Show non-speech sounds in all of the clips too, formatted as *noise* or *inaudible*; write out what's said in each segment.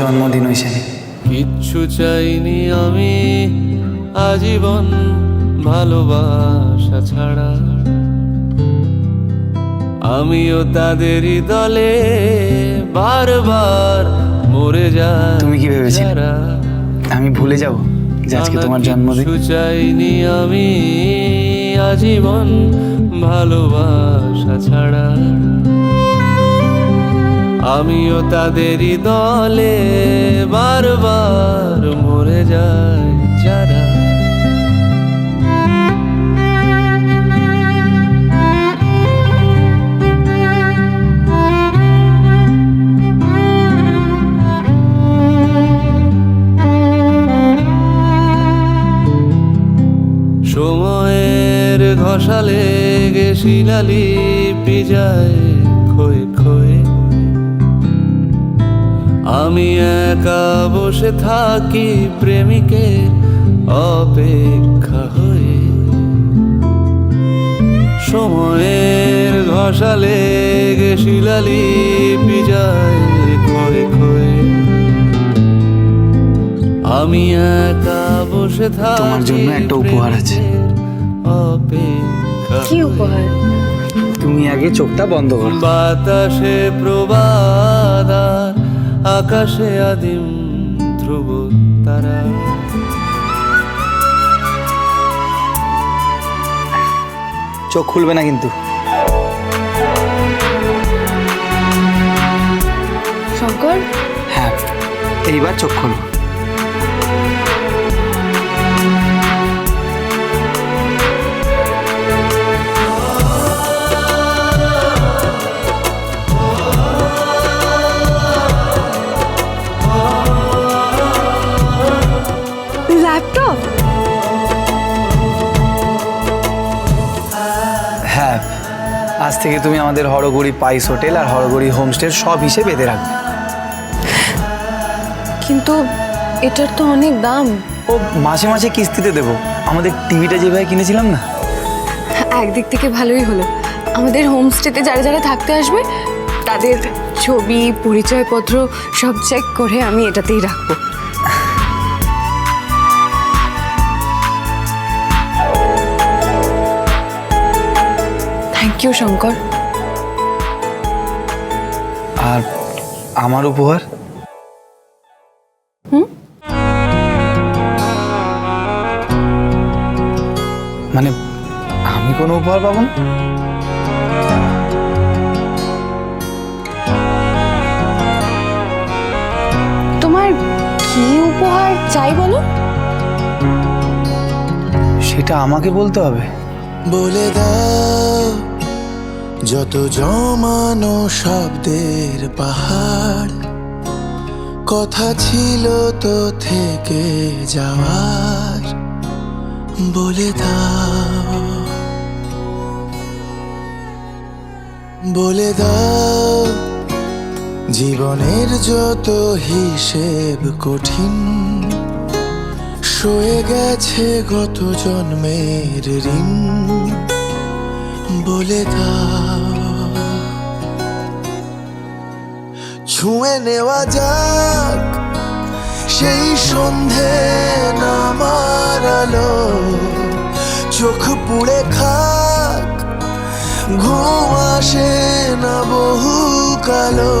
জন্মদিন হয়েছে কিচ্ছু চাইনি আমি আজীবন ভালোবাসা ছাড়া। আমিও তাদেরই দলে বারবার মরে যাই তুমি কি ভেবেছিলে? আমি ভুলে যাব যে আজকে তোমার জন্মদিন। চাইনি আমি আজীবন ভালোবাসা ছাড়া। আমিও তাদেরই দলে বারবার মরে যাই যারা। সময়ের ঘষালে গে শিলালিপি যায়। একা বসে থাকি প্রেমিকের অপেক্ষা হয়ে। সময়ের ঘষালে গে শিলালিপি যায় খয়ে খয়ে আমি একা বসে থাকি তোমার জন্য একটা উপহার আছে। অপেক্ষা কি উপহার? তুমি আগে চোখটা বন্ধ করো। বাতাসে প্রবাদ আর আকাশে আদিম ধ্রুব তারা। চোখ খুলবে না কিন্তু। শঙ্কর? হ্যাঁ এইবার চোখ খুলবো আজ থেকে তুমি আমাদের হরগড়ি পাইস হোটেল আর হরগড়ি হোমস্টের সব হিসেবে বেঁধে রাখবে। কিন্তু এটার তো অনেক দাম। ও মাসে মাসে কিস্তিতে দেবো। আমাদের টিভিটা যেভাবে কিনেছিলাম না? একদিক থেকে ভালোই হলো। আমাদের হোমস্টেতে যারা যারা থাকতে আসবে তাদের ছবি পরিচয়পত্র সব চেক করে আমি এটাতেই রাখব। ইউ শঙ্কর? আর আমার উপহার? মানে আমি কোনো উপহার পাবো না? তোমার কি উপহার চাই বলো? সেটা আমাকে বলতে হবে। বলে দাও। যত জমানো শব্দের পাহাড়, কথা ছিল তো থেকে যাওয়ার, বলে দাও বলে দাও, জীবনের যত হিসেব কঠিন, সয়ে গেছে গত জন্মের ঋণ। বলে ছুঁয়ে নেওয়া যাক, সেই সন্ধে নামার আলো। চোখ পুড়ে খাক, ঘুম আসে না বহু কালো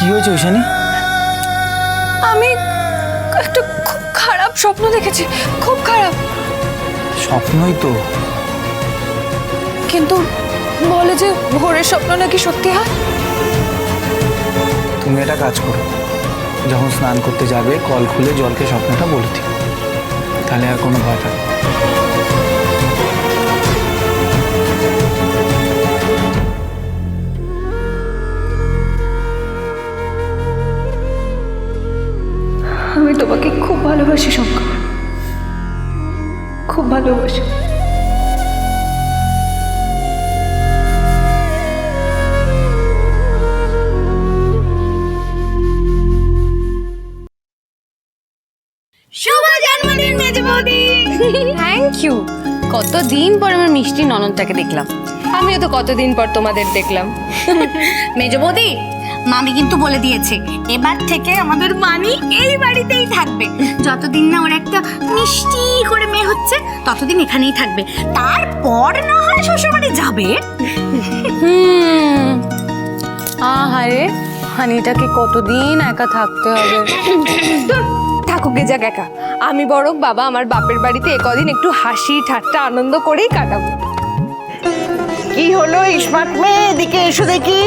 কি হয়েছে ঐশানি আমি একটা খুব খারাপ স্বপ্ন দেখেছি খুব খারাপ। স্বপ্নই তো। কিন্তু বলে যে ভোরের স্বপ্ন নাকি সত্যি হয়? তুমি একটা কাজ করো। যখন স্নান করতে যাবে কল খুলে জলকে স্বপ্নটা বলে দিও। তাহলে আর কোনো ভয় থাকবে আমি তোমাকে খুব ভালোবাসি শঙ্কর। খুব ভালোবাসি। শুভ জন্মদিন মেজে বৌদি থ্যাংক ইউ কতদিন পর আমার মিষ্টি ননদটাকে দেখলাম। আমিও তো কতদিন পর তোমাদের দেখলাম। *laughs* মেজে বৌদি মামি কিন্তু বলে দিয়েছে, এবার থেকে আমাদের মানি এই বাড়িতেই থাকবে। যতদিন না ওর একটা মিষ্টি করে মেয়ে হচ্ছে, ততদিন এখানেই থাকবে। তারপর না হয় শ্বশুরবাড়ি যাবে। হুম। আহারে, হানিটাকে কতদিন একা থাকতে হবে? গে যাক একা। আমি বরং বাবা আমার বাপের বাড়িতে একদিন একটু হাসি, ঠাট্টা, আনন্দ করেই কাটাবো। কি হলো ইসমাত মেয়ে? এদিকে এসো দেখি।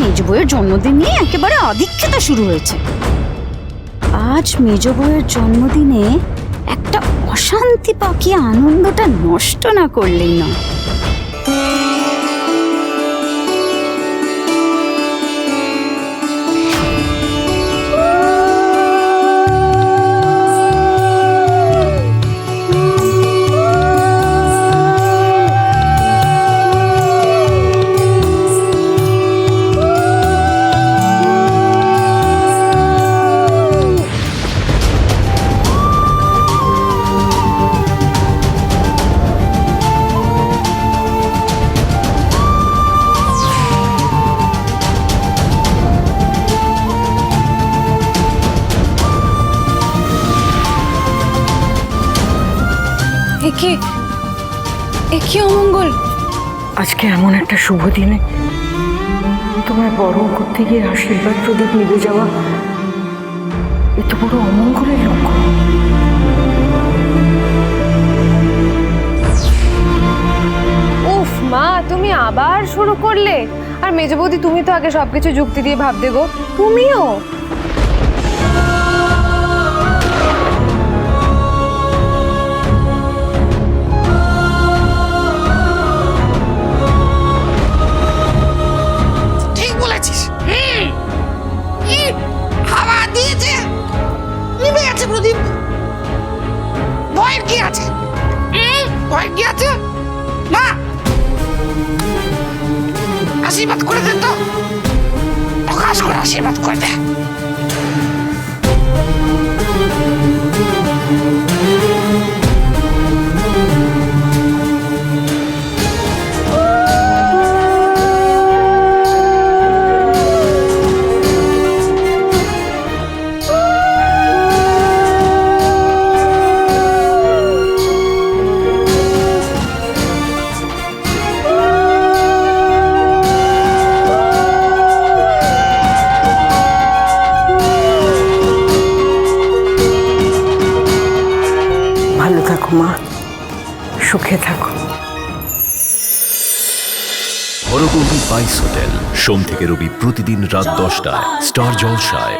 মেজ বউয়ের জন্মদিন নিয়ে একেবারে আধিক্যতা শুরু হয়েছে। আজ মেজ বউয়ের জন্মদিনে একটা অশান্তি পাকিয়ে আনন্দটা নষ্ট না করলেই না একে অমঙ্গল? আজকে এমন একটা শুভ দিনে তোমার বড় করতে গিয়ে আশীর্বাদ প্রদীপ নিভে যাওয়া এত বড় অমঙ্গলের লক্ষ্য উফ মা তুমি আবার শুরু করলে। আর মেজ বৌদি তুমি তো আগে সবকিছু যুক্তি দিয়ে ভাব দেবো তুমিও? হুম, ভয়ের কি আছে না আশীর্বাদ করে দেন তো প্রকাশ করে আশীর্বাদ করে দে সুখে থাকো। হরগৌরী বাইস হোটেল সোম থেকে রবি প্রতিদিন রাত দশটায় স্টার জলসায়।